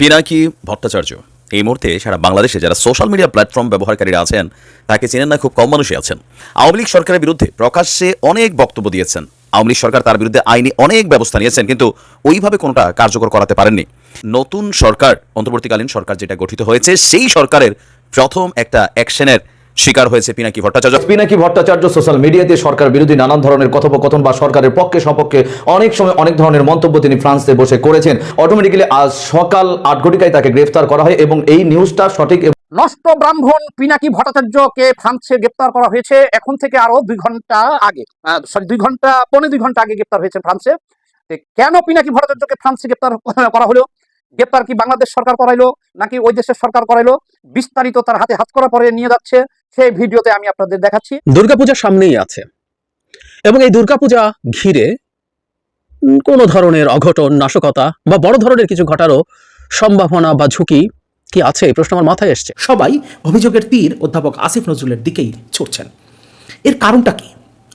পিনাকি ভট্টাচার্য, এই মুহূর্তে সারা বাংলাদেশে যারা সোশ্যাল মিডিয়া প্ল্যাটফর্ম ব্যবহারকারীরা আছেন, তাকে চেনেন না, খুব কম মানুষই আছেন। আওয়ামী লীগ সরকারের বিরুদ্ধে প্রকাশ্যে অনেক বক্তব্য দিয়েছেন। আওয়ামী লীগ সরকার তার বিরুদ্ধে আইনি অনেক ব্যবস্থা নিয়েছেন, কিন্তু ওইভাবে কোনোটা কার্যকর করাতে পারেননি। নতুন সরকার, অন্তর্বর্তীকালীন সরকার যেটা গঠিত হয়েছে, সেই সরকারের প্রথম একটা অ্যাকশনের শিকার হয়েছে পিনাকি ভট্টাচার্য। পিনাকি ভট্টাচার্য সোশ্যাল মিডিয়াতে সরকার বিরোধী নানান ধরনের কথোপকথন বা সরকারের পক্ষে সপক্ষে অনেক সময় অনেক ধরনের মন্তব্য তিনি ফ্রান্সে বসে করেছেন। অটোমেটিক্যালি আজ সকাল আট ঘটিকায় তাকে গ্রেফতার করা হয় এবং এই নিউজটা সঠিক নষ্ট ব্রাহ্মণ পিনাকি ভট্টাচার্যকে ফ্রান্সে গ্রেপ্তার করা হয়েছে এখন থেকে আরও দুই ঘণ্টা আগে। সরি দুই ঘণ্টা পৌনে দুই ঘণ্টা আগে গ্রেপ্তার হয়েছে ফ্রান্সে। কেন পিনাকি ভট্টাচার্যকে ফ্রান্সে গ্রেপ্তার করা হলো? গ্রেপ্তার কি বাংলাদেশ সরকার করাইলো নাকি ওই দেশের সরকার করাইলো? বিস্তারিত তার হাতে হাত করা পরে নিয়ে যাচ্ছে। সেই ভিডিওতে আমি আপনাদের দেখাচ্ছি। দুর্গাপূজা সামনেই আছে এবং এই দুর্গাপূজা ঘিরে কোনো ধরনের অঘটন নাশকতা বা বড় ধরনের কিছু ঘটারও সম্ভাবনা বা ঝুঁকি কি আছে? এই প্রশ্ন আমার মাথায় এসছে। সবাই অভিযোগের তীর অধ্যাপক আসিফ নজরুলের দিকেই ছুটছেন। এর কারণটা কি?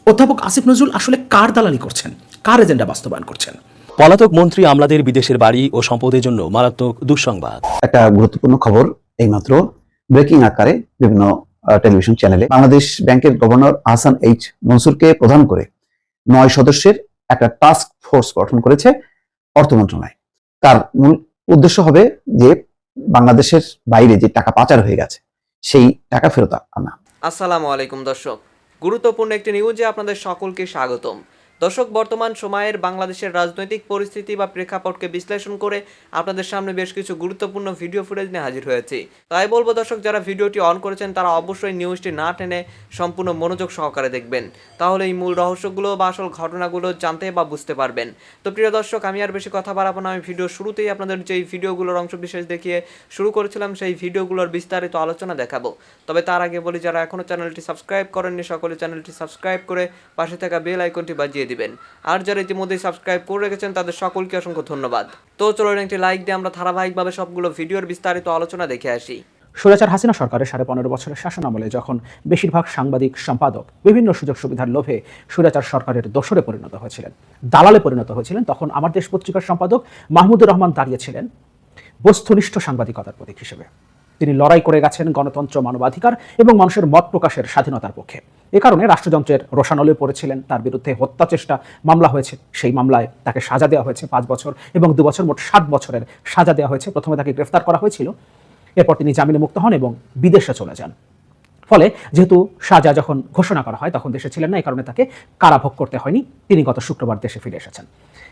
অধ্যাপক আসিফ নজরুল আসলে কার দালালি করছেন? কার এজেন্ডা বাস্তবায়ন করছেন? পলাতক মন্ত্রী আমলাদের বিদেশের বাড়ি ও সম্পদের জন্য মারাত্মক দুঃসংবাদ। একটা গুরুত্বপূর্ণ খবর এইমাত্র ব্রেকিং আকারে বিভিন্ন টেলিভিশন চ্যানেলে। বাংলাদেশ ব্যাংকের গভর্নর আহসান এইচ মনসুরকে প্রধান করে নয় সদস্যের একটা টাস্ক ফোর্স গঠন করেছে অর্থ মন্ত্রণালয়। তার মূল উদ্দেশ্য হবে যে বাংলাদেশের বাইরে যে টাকা পাচার হয়ে গেছে, সেই টাকা ফেরত আনা। আসসালামু আলাইকুম দর্শক। গুরুত্বপূর্ণ একটি নিউজে আপনাদের সকলকে স্বাগতম। দর্শক, বর্তমান সময়ের বাংলাদেশের রাজনৈতিক পরিস্থিতি বা প্রেক্ষাপটকে বিশ্লেষণ করে আপনাদের সামনে বেশ কিছু গুরুত্বপূর্ণ ভিডিও ফুটেজ নিয়ে হাজির হয়েছি। তাই বলব দর্শক, যারা ভিডিওটি অন করেছেন, তারা অবশ্যই নিউজটি না টেনে সম্পূর্ণ মনোযোগ সহকারে দেখবেন। তাহলে এই মূল রহস্যগুলো বা আসল ঘটনাগুলো জানতে বা বুঝতে পারবেন। তো প্রিয় দর্শক, আমি আর বেশি কথা বাড়াবো না। আমি ভিডিও শুরুতেই আপনাদের যেই ভিডিওগুলোর অংশ বিশেষ দেখিয়ে শুরু করেছিলাম, সেই ভিডিওগুলোর বিস্তারিত আলোচনা দেখাবো। তবে তার আগে বলি, যারা এখনও চ্যানেলটি সাবস্ক্রাইব করেননি, সকলে চ্যানেলটি সাবস্ক্রাইব করে পাশে থাকা বেল আইকনটি বাজিয়ে দিবেন। আর যারা ইতিমধ্যেই সাবস্ক্রাইব করে রেখেছেন, তাদের সকলকে অসংখ্য ধন্যবাদ। তো চলুন একটি লাইক দিয়ে আমরা ধারাবাহিকভাবে সবগুলো ভিডিওর বিস্তারিত আলোচনা দেখে আসি। স্বৈরাচার হাসিনা সরকারের সাড়ে পনেরো বছরের শাসনামলে যখন বেশিরভাগ সাংবাদিক, সম্পাদক, বিভিন্ন সুযোগ সুবিধার লোভে স্বৈরাচার সরকারের দোসরে পরিণত হয়েছিলেন, দালালে পরিণত হয়েছিলেন, তখন আমার দেশ পত্রিকার সম্পাদক মাহমুদুর রহমান দাঁড়িয়েছিলেন বস্তুনিষ্ঠ সাংবাদিকতার প্রতীক হিসেবে। তিনি লড়াই করে গেছেন গণতন্ত্র মানবাধিকার এবং মানুষের মত প্রকাশের স্বাধীনতার পক্ষে। এ কারণে রাষ্ট্রযন্ত্রের রোশানলে পড়েছিলেন, তার বিরুদ্ধে হত্যা চেষ্টা, মামলা হয়েছে। সেই মামলায় তাকে সাজা দেওয়া হয়েছে পাঁচ বছর এবং দু বছর মোট সাত বছরের সাজা দেওয়া হয়েছে। প্রথমে তাকে গ্রেফতার করা হয়েছিল, এরপর তিনি জামিনে মুক্ত হন এবং বিদেশে চলে যান। ফলে যেহেতু সাজা যখন ঘোষণা করা হয়, তখন দেশে ছিলেন না এই কারণে তাকে কারাভোগ করতে হয়নি। তিনি গত শুক্রবার দেশে ফিরে এসেছেন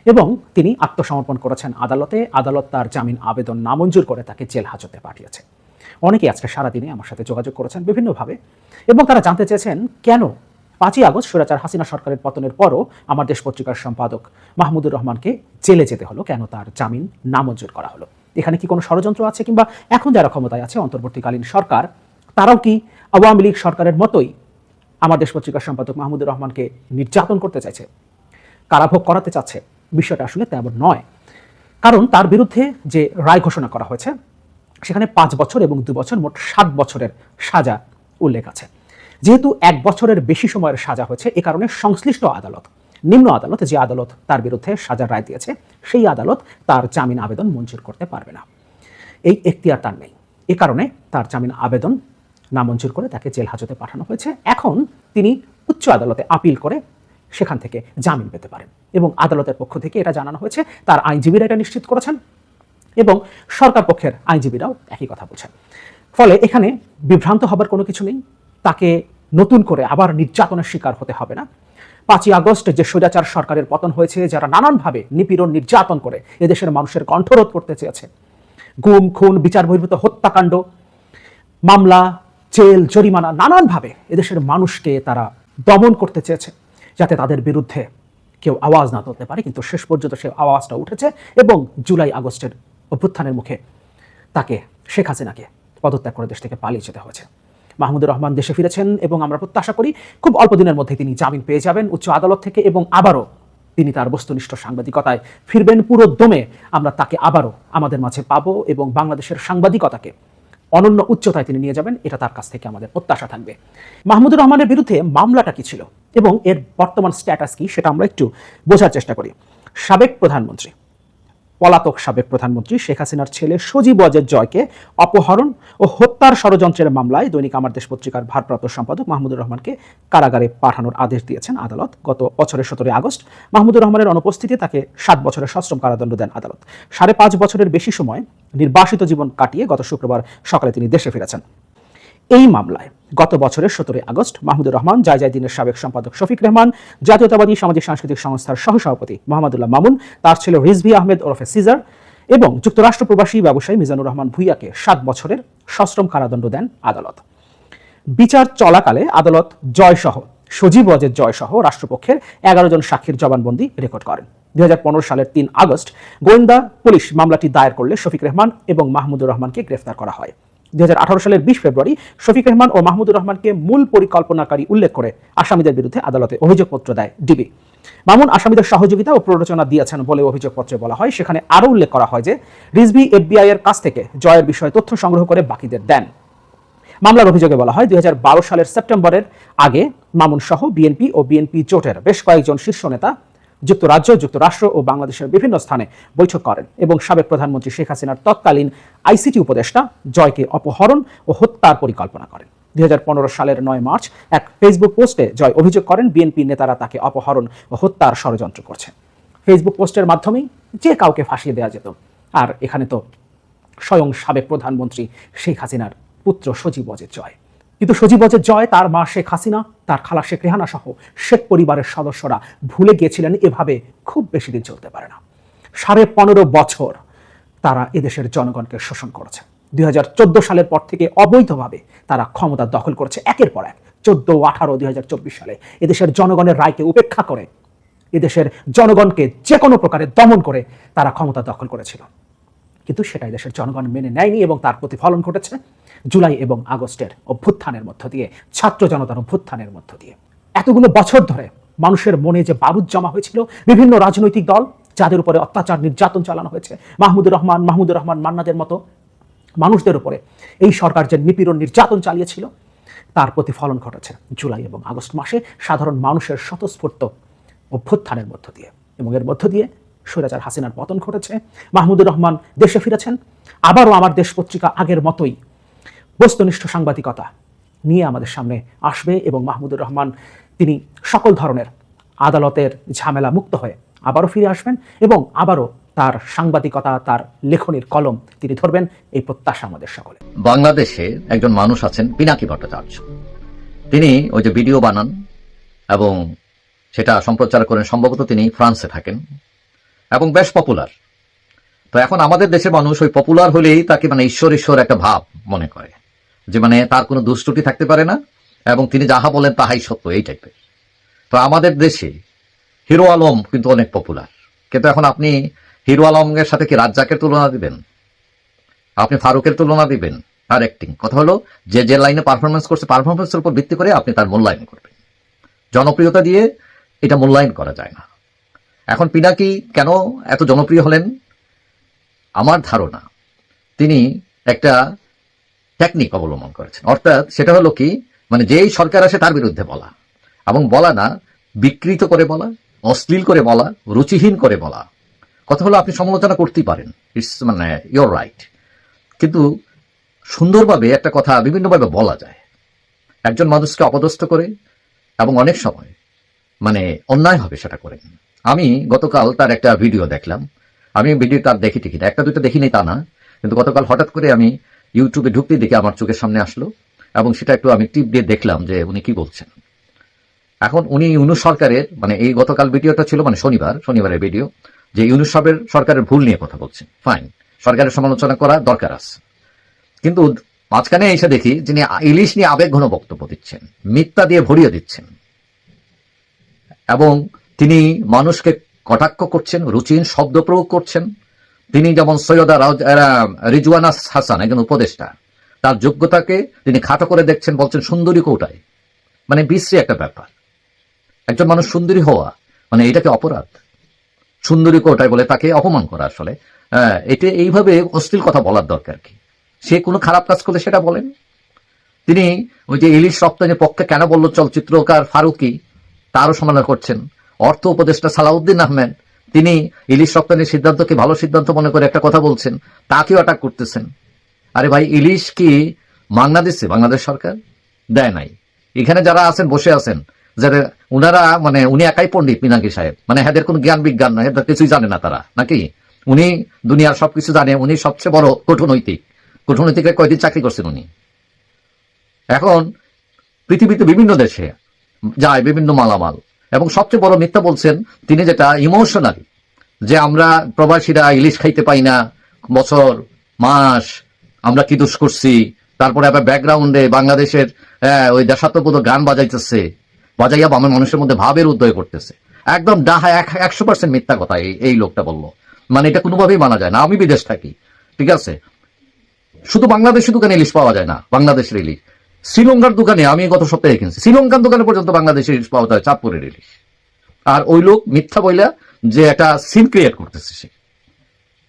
এবং তিনি আত্মসমর্পণ করেছেন আদালতে। আদালত তার জামিন আবেদন নামঞ্জুর করে তাকে জেল হাজতে পাঠিয়েছে। অনেকেই আজকে সারাদিনে আমার সাথে যোগাযোগ করেছেন বিভিন্নভাবে এবং তারা জানতে চেয়েছেন কেন পাঁচই আগস্ট সুরাচার হাসিনা সরকারের পতনের পরও আমার দেশ পত্রিকার সম্পাদক মাহমুদুর রহমানকে জেলে যেতে হলো, কেন তার জামিন নামঞ্জুর করা হলো। এখানে কি কোনো ষড়যন্ত্র আছে কিংবা এখন যারা ক্ষমতায় আছে, অন্তর্বর্তীকালীন সরকার, তারাও কি আওয়ামী লীগ সরকারের মতোই আমার দেশ পত্রিকার সম্পাদক মাহমুদুর রহমানকে নির্যাতন করতে চাইছে, কারাভোগ করাতে চাচ্ছে? বিষয়টা আসলে তেমন নয়। কারণ তার বিরুদ্ধে যে রায় ঘোষণা করা হয়েছে সেখানে পাঁচ বছর এবং দু বছর মোট সাত বছরের সাজা উল্লেখ আছে। যেহেতু এক বছরের বেশি সময়ের সাজা হয়েছে, এ কারণে সংশ্লিষ্ট আদালত, নিম্ন আদালত যে আদালত তার বিরুদ্ধে সাজার রায় দিয়েছে, সেই আদালত তার জামিন আবেদন মঞ্জুর করতে পারবে না। এই এখতিয়ার তার নেই। এ কারণে তার জামিন আবেদন নামঞ্জুর করে তাকে জেল হাজতে পাঠানো হয়েছে। এখন তিনি উচ্চ আদালতে আপিল করে সেখান থেকে জামিন পেতে পারেন এবং আদালতের পক্ষ থেকে এটা জানানো হয়েছে, তার আইনজীবীরা এটা নিশ্চিত করেছেন। এবং সরকার পক্ষের আইনজীবীরাও একই কথা বলছেন। ফলে এখানে বিভ্রান্ত হবার কোনো কিছু নেই, তাকে নতুন করে আবার নির্যাতনের শিকার হতে হবে না। পাঁচই আগস্ট যে স্বৈরাচার সরকারের পতন হয়েছে, যারা নানানভাবে নিপীড়ন, নির্যাতন করে এদেশের মানুষের কণ্ঠরোধ করতে চেয়েছে। গুম, খুন, বিচার বহির্ভূত হত্যাকাণ্ড, মামলা, জেল, জরিমানা নানানভাবে এদেশের মানুষকে তারা দমন করতে চেয়েছে, যাতে তাদের বিরুদ্ধে কেউ আওয়াজ না তুলতে পারে। কিন্তু শেষ পর্যন্ত সে আওয়াজটা উঠেছে এবং জুলাই আগস্টের অভ্যুত্থানের মুখে। তাকে, শেখ হাসিনাকে পদত্যাগ করে দেশ থেকে পালিয়ে যেতে হয়েছে। মাহমুদুর রহমান দেশে ফিরেছেন এবং আমরা প্রত্যাশা করি খুব অল্প দিনের মধ্যে তিনি জামিন পেয়ে যাবেন উচ্চ আদালত থেকে এবং আবারও তিনি তার বস্তুনিষ্ঠ সাংবাদিকতায় ফিরবেন পুরো দমে। আমরা তাকে আবারও আমাদের মাঝে পাবো এবং বাংলাদেশের সাংবাদিকতাকে অনন্য উচ্চতায় তিনি নিয়ে যাবেন, এটা তার কাছ থেকে আমাদের প্রত্যাশা থাকবে। মাহমুদুর রহমানের বিরুদ্ধে মামলাটা কি ছিল এবং এর বর্তমান স্ট্যাটাস কি সেটা আমরা একটু বোঝার চেষ্টা করি। সাবেক প্রধানমন্ত্রী পলাতক সাবেক প্রধানমন্ত্রী শেখ হাসিনার ছেলে সজীব ওয়াজেদ জয়কে অপহরণ ও হত্যার ষড়যন্ত্রের মামলায় দৈনিক আমার দেশ পত্রিকার ভারপ্রাপ্ত সম্পাদক মাহমুদুর রহমানকে কারাগারে পাঠানোর আদেশ দিয়েছেন আদালত। গত বছরের সতেরোই আগস্ট মাহমুদুর রহমানের অনুপস্থিতি তাকে সাত বছরের সশ্রম কারাদণ্ড দেন আদালত। সাড়ে পাঁচ বছরের বেশি সময় নির্বাসিত জীবন কাটিয়ে গত শুক্রবার সকালে তিনি দেশে ফিরেছেন। এই মামলায় গত বছরের সতেরোই আগস্ট মাহমুদুর রহমান জায়জাদিনের সাবেক সম্পাদক শফিক রহমান, জাতীয়তাবাদী সামাজিক সাংস্কৃতিক সংস্থার সহসভাপতি মোহাম্মদুল্লাহ মামুন, তার ছেলে রিজভি আহমেদ ওরফে সিজার এবং যুক্তরাষ্ট্র প্রবাসী ব্যবসায়ী মিজানুর রহমান ভুইয়াকে সাত বছরের সশ্রম কারাদণ্ড দেন আদালত। বিচার চলাকালে আদালত জয়সহ, সজীব ওয়াজেদ জয়সহ রাষ্ট্রপক্ষের এগারো জন সাক্ষীর জবানবন্দি রেকর্ড করেন। দুই হাজার পনেরো সালের তিন আগস্ট গোয়েন্দা পুলিশ মামলাটি দায়ের করলে শফিক রহমান এবং মাহমুদুর রহমানকে গ্রেফতার করা হয়। দুই সালের বিশ ফেব্রুয়ারি শফিক রহমান ও মাহমুদুর রহমানকে মূল পরিকল্পনাকারী উল্লেখ করে আসামিদের বিরুদ্ধে আদালতে অভিযোগপত্র দেয় ডিবি। মামুন আসামিদের সহযোগিতা ও প্ররোচনা দিয়েছেন বলে অভিযোগপত্রে বলা হয়। সেখানে আরও উল্লেখ করা হয় যে রিজভি এফবিআই এর কাছ থেকে জয়ের বিষয়ে তথ্য সংগ্রহ করে বাকিদের দেন। মামলার অভিযোগে বলা হয়, দুই হাজার বারো সালের সেপ্টেম্বরের আগে মামুন সহ বিএনপি ও বিএনপি জোটের বেশ কয়েকজন শীর্ষ নেতা যুক্তরাজ্য, যুক্তরাষ্ট্র ও বাংলাদেশের বিভিন্ন স্থানে বৈঠক করেন এবং সাবেক প্রধানমন্ত্রী শেখ হাসিনার তৎকালীন আইসিটি উপদেষ্টা জয়কে অপহরণ ও হত্যার পরিকল্পনা করেন। দুই হাজার পনেরো সালের নয় মার্চ এক ফেসবুক পোস্টে জয় অভিযোগ করেন, বিএনপি নেতারা তাকে অপহরণ ও হত্যার ষড়যন্ত্র করছে। ফেসবুক পোস্টের মাধ্যমেই যে কাউকে ফাঁসিয়ে দেওয়া যেত। আর এখানে তো স্বয়ং সাবেক প্রধানমন্ত্রী শেখ হাসিনার পুত্র সজীব অজের জয়। কিন্তু সজীব অজের জয় তার মা শেখ হাসিনা তার খালা শেখ রেহানা সহ শেখ পরিবারের সদস্যরা ভুলে গিয়েছিলেন এভাবে খুব বেশি দিন চলতে পারে না। সাড়ে পনেরো বছর তারা এদেশের জনগণকে শোষণ করেছে। দুই হাজার চোদ্দ সালের পর থেকে অবৈধভাবে তারা ক্ষমতা দখল করেছে একের পর এক। চোদ্দ আঠারো দুই সালে এদেশের জনগণের রায়কে উপেক্ষা করে এদেশের জনগণকে যে কোনো প্রকারে দমন করে তারা ক্ষমতা দখল করেছিল। কিন্তু সেটাই দেশের জনগণ মেনে নেয়নি এবং তার প্রতিফলন ঘটেছে জুলাই এবং আগস্টের অভ্যুত্থানের মধ্য দিয়ে, ছাত্র জনতার অভ্যুত্থানের মধ্য দিয়ে। এতগুলো বছর ধরে মানুষের মনে যে বারুদ জমা হয়েছিল, বিভিন্ন রাজনৈতিক দল যাদের উপরে অত্যাচার, নির্যাতন চালানো হয়েছে, মাহমুদুর রহমান মাহমুদুর রহমান মান্নাদের মতো মানুষদের উপরে এই সরকার যে নিপীড়ন, নির্যাতন চালিয়েছিল, তার প্রতিফলন ঘটেছে জুলাই এবং আগস্ট মাসে সাধারণ মানুষের স্বতঃস্ফূর্ত অভ্যুত্থানের মধ্য দিয়ে। এবং এর মধ্য দিয়ে স্বৈরাচার হাসিনার পতন ঘটেছে। মাহমুদুর রহমান দেশে ফিরেছেন। আবারও আমার দেশ পত্রিকা আগের মতোই বস্তুনিষ্ঠ সাংবাদিকতা নিয়ে আমাদের সামনে আসবে এবং মাহমুদুর রহমান তিনি সকল ধরনের আদালতের ঝামেলা মুক্ত হয়ে আবারও ফিরে আসবেন এবং আবারও তার সাংবাদিকতা, তার লেখনির কলম তিনি ধরবেন এই প্রত্যাশা আমাদের সকলে বাংলাদেশে একজন মানুষ আছেন পিনাকি ভট্টাচার্য। তিনি ওই যে ভিডিও বানান এবং সেটা সম্প্রচার করেন, সম্ভবত তিনি ফ্রান্সে থাকেন। এবং বেশ পপুলার তো এখন আমাদের দেশের মানুষ ওই পপুলার হলেই তাকে মানে ঈশ্বর ঈশ্বর একটা ভাব মনে করে। যে মানে তার কোনো দুষ্টুটি থাকতে পারে না এবং তিনি যাহা বলেন তাহাই সত্য, এই টাইপের তো আমাদের দেশে হিরো আলম কিন্তু অনেক পপুলার কিন্তু এখন আপনি হিরো আলমের সাথে কি রাজ্জাকের তুলনা দিবেন? আপনি ফারুকের তুলনা দিবেন? আর অ্যাক্টিং কথা হলো, যে যে লাইনে পারফরমেন্স করছে পারফরমেন্সের উপর ভিত্তি করে আপনি তার মূল্যায়ন করবেন। জনপ্রিয়তা দিয়ে এটা মূল্যায়ন করা যায় না। এখন পিনাকি কেন এত জনপ্রিয় হলেন? আমার ধারণা, তিনি একটা টেকনিক অবলম্বন করেছেন। অর্থাৎ সেটা হলো কি মানে যেই সরকার আসে তার বিরুদ্ধে বলা, এবং বলা না, বিকৃত করে বলা, অশ্লীল করে বলা, রুচিহীন করে বলা। কথা হলো আপনি সমালোচনা করতেই পারেন। ইটস মানে ইয়োর রাইট কিন্তু সুন্দরভাবে একটা কথা বিভিন্নভাবে বলা যায়। একজন মানুষকে অপদস্থ করে, এবং অনেক সময় মানে অন্যায় হবে সেটা করেন আমি গতকাল তার একটা ভিডিও দেখলাম। আমি ভিডিও তার দেখি না একটা দুটো দেখিনি তা না। কিন্তু গতকাল হঠাৎ করে আমি ইউটিউবে ঢুকতে দেখে আমার চোখের সামনে আসলো এবং সেটা একটু আমি টিপ দিয়ে দেখলাম যে উনি কি বলছেন। এখন উনি ইউনুস সরকারের মানে এই গতকাল ভিডিওটা ছিল মানে শনিবার, শনিবারের ভিডিও, যে ইউনুস সবের সরকারের ভুল নিয়ে কথা বলছেন ফাইন সরকারের সমালোচনা করা দরকার আছে। কিন্তু মাঝখানে এসে দেখি যিনি ইলিশ নিয়ে আবেগ ঘন বক্তব্য দিচ্ছেন, মিথ্যা দিয়ে ভরিয়ে দিচ্ছেন। এবং তিনি মানুষকে কটাক্ষ করছেন, রুচিহীন শব্দ প্রয়োগ করছেন। তিনি যেমন সৈয়দা এরা রিজওয়ানা হাসান, একজন উপদেষ্টা, তার যোগ্যতাকে তিনি খাটো করে দেখছেন, বলছেন, সুন্দরী কৌটায় মানে বিশ্রী একটা ব্যাপার। একজন মানুষ সুন্দরী হওয়া মানে এটাকে অপরাধ। সুন্দরী কোটায় বলে তাকে অপমান করা আসলে। এটা এইভাবে অশ্লীল কথা বলার দরকার কি? সে কোনো খারাপ কাজ করলে সেটা বলেন। তিনি ওই যে ইলিশ রপ্তানির পক্ষে কেন বলল চলচ্চিত্রকার ফারুকি, তারও সমালোচনা করছেন। অর্থ উপদেষ্টা সালাউদ্দিন আহমেদ, তিনি ইলিশ রপ্তানির সিদ্ধান্তকে ভালো সিদ্ধান্ত মনে করে একটা কথা বলছেন, তাকেও অ্যাটাক করতেছেন। আরে ভাই, ইলিশ কি বাংলাদেশে, বাংলাদেশ সরকার? দেয় নাই। এখানে যারা আছেন, বসে আছেন যারা উনারা মানে উনি একাই পণ্ডিত মিনাকি সাহেব মানে এদের কোনো জ্ঞান বিজ্ঞান নয় কিছুই জানে না তারা, নাকি? উনি দুনিয়ার সবকিছু জানে, উনি সবচেয়ে বড় কূটনৈতিক কূটনৈতিকে কয়দিন চাকরি করছেন উনি? এখন পৃথিবীতে বিভিন্ন দেশে যায় বিভিন্ন মালামাল। এবং সবচেয়ে বড় মিথ্যা বলছেন তিনি যেটা ইমোশনালি যে আমরা প্রবাসীরা ইলিশ খাইতে পাই না, বছর, মাস, আমরা কি দোষ করছি? তারপরে আবার ব্যাকগ্রাউন্ডে বাংলাদেশের ওই দেশাত্মবোধ গান বাজাইতেছে, বাজাইয়া আমার মানুষের মধ্যে ভাবের উদয় করতেছে। একদম ডাহা এক- একশো পার্সেন্ট মিথ্যা কথা এই- লোকটা বলল। মানে এটা কোনোভাবেই মানা যায় না। আমি বিদেশ থাকি, ঠিক আছে? শুধু বাংলাদেশের দোকানে ইলিশ পাওয়া যায় না? বাংলাদেশের ইলিশ। শ্রীলঙ্কার দোকানে, আমি গত সপ্তাহে কিনছি, শ্রীলঙ্কার দোকানে পর্যন্ত বাংলাদেশের ইলিশ পাওয়া যায় চাঁদপুরের ইলিশ আর ওই লোক মিথ্যা বইলা যে একটা সিন ক্রিয়েট করতেছে সে।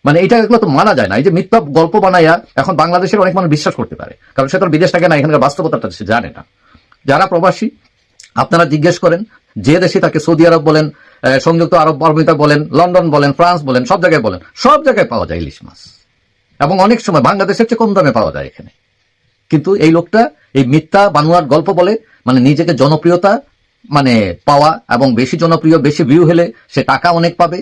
মানে এটা এগুলো তো মানা যায় না, এই যে মিথ্যা গল্প বানাইয়া এখন বাংলাদেশের অনেক মানুষ বিশ্বাস করতে পারে। কারণ সে তো বিদেশ থাকে না, এখানকার বাস্তবতাটা সে জানে না। যারা প্রবাসী, আপনারা জিজ্ঞেস করেন, যে দেশে তাকে সৌদি আরব বলেন সংযুক্ত আরব আমিরাত বলেন, লন্ডন বলেন, ফ্রান্স বলেন, সব জায়গায় বলেন, সব জায়গায় পাওয়া যায় ইলিশ মাছ। এবং অনেক সময় বাংলাদেশের চেয়ে কম দামে পাওয়া যায় এখানে। কিন্তু এই লোকটা, এই মিথ্যা বানুয়ার গল্প বলে মানে নিজেকে জনপ্রিয়তা মানে পাওয়া এবং বেশি জনপ্রিয়, বেশি ভিউ হলে সে টাকা অনেক পাবে।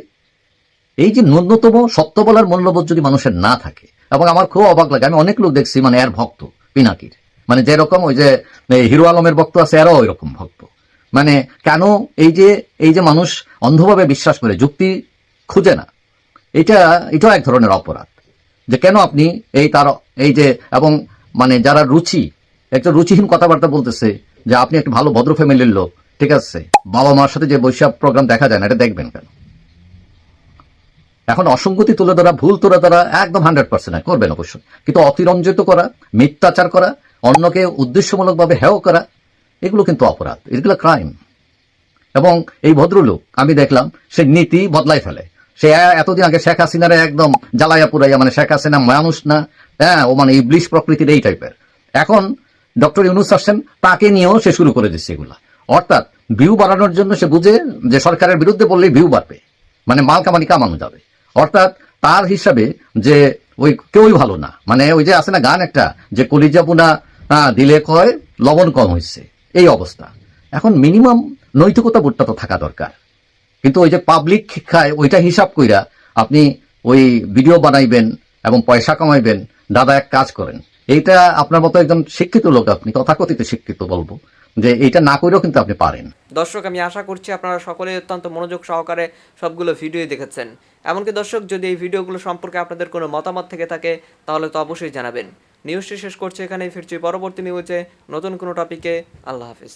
এই যে ন্যূনতম সত্য বলার মূল্যবোধ যদি মানুষের না থাকে, এবং আমার খুব অবাক লাগে, আমি অনেক লোক দেখছি মানে এর ভক্ত, পিনাকির। মানে যেরকম ওই যে হিরো আলমের ভক্ত আছে এরাও ওই রকম ভক্ত। মানে কেন এই যে এই যে মানুষ অন্ধভাবে বিশ্বাস করে, যুক্তি খুঁজে না, এটা, এটাও এক ধরনের অপরাধ। যে কেন আপনি এই তার, এই যে, এবং মানে যারা রুচি একটা রুচিহীন কথাবার্তা বলতেছে যে আপনি একটা ভালো ভদ্র ফ্যামিলির লোক, ঠিক আছে? বাবা মার সাথে যে বৈশাখ প্রোগ্রাম দেখা যায় না, এটা দেখবেন কেন? এখন অসঙ্গতি তুলে ধরা, ভুল তুলে ধরা একদম হান্ড্রেড পার্সেন্ট করবেন অবশ্যই কিন্তু অতিরঞ্জিত করা, মিথ্যাচার করা, অন্যকে উদ্দেশ্যমূলকভাবে হেয় করা, এগুলো কিন্তু অপরাধ, এগুলো ক্রাইম এবং এই ভদ্রলোক, আমি দেখলাম, সে নীতি বদলাই ফেলে। সে এতদিন আগে শেখ হাসিনারে একদম জ্বালাইয়া পুরাইয়া মানে শেখ হাসিনা মানুষ না হ্যাঁ ও মানে ইবলিশ প্রকৃতির এই টাইপের এখন ডক্টর ইউনুস আসছেন তাকে নিয়েও সে শুরু করে দিচ্ছে এগুলা। অর্থাৎ ভিউ বাড়ানোর জন্য সে বুঝে যে সরকারের বিরুদ্ধে বললেই ভিউ বাড়বে মানে মাল কামানি কামানো যাবে। অর্থাৎ তার হিসাবে যে ওই কেউই ভালো না মানে ওই যে আছে না গান একটা যে কলিজা পুনা আহ, দিলে কয় লবণ কম হয়েছে এই অবস্থা। এখন মিনিমাম নৈতিকতা বোধটা তো থাকা দরকার। কিন্তু ওই যে পাবলিক শিক্ষায় ওইটা হিসাব কইরা আপনি ওই ভিডিও বানাইবেন এবং পয়সা কামাইবেন, দাদা এক কাজ করেন। এইটা আপনার মতো একজন শিক্ষিত লোক আপনি, তথাকথিত শিক্ষিত বলব, যে এইটা না করেও কিন্তু আপনি পারেন। দর্শক, আমি আশা করছি আপনারা সকলেই অত্যন্ত মনোযোগ সহকারে সবগুলো ভিডিও দেখেছেন। এমনকি দর্শক, যদি এই ভিডিওগুলো সম্পর্কে আপনাদের কোনো মতামত থেকে থাকে, তাহলে তো অবশ্যই জানাবেন। নিউজটি শেষ করছি এখানেই, ফিরছি পরবর্তী নিউজে নতুন কোনো টপিকে আল্লাহ হাফিজ।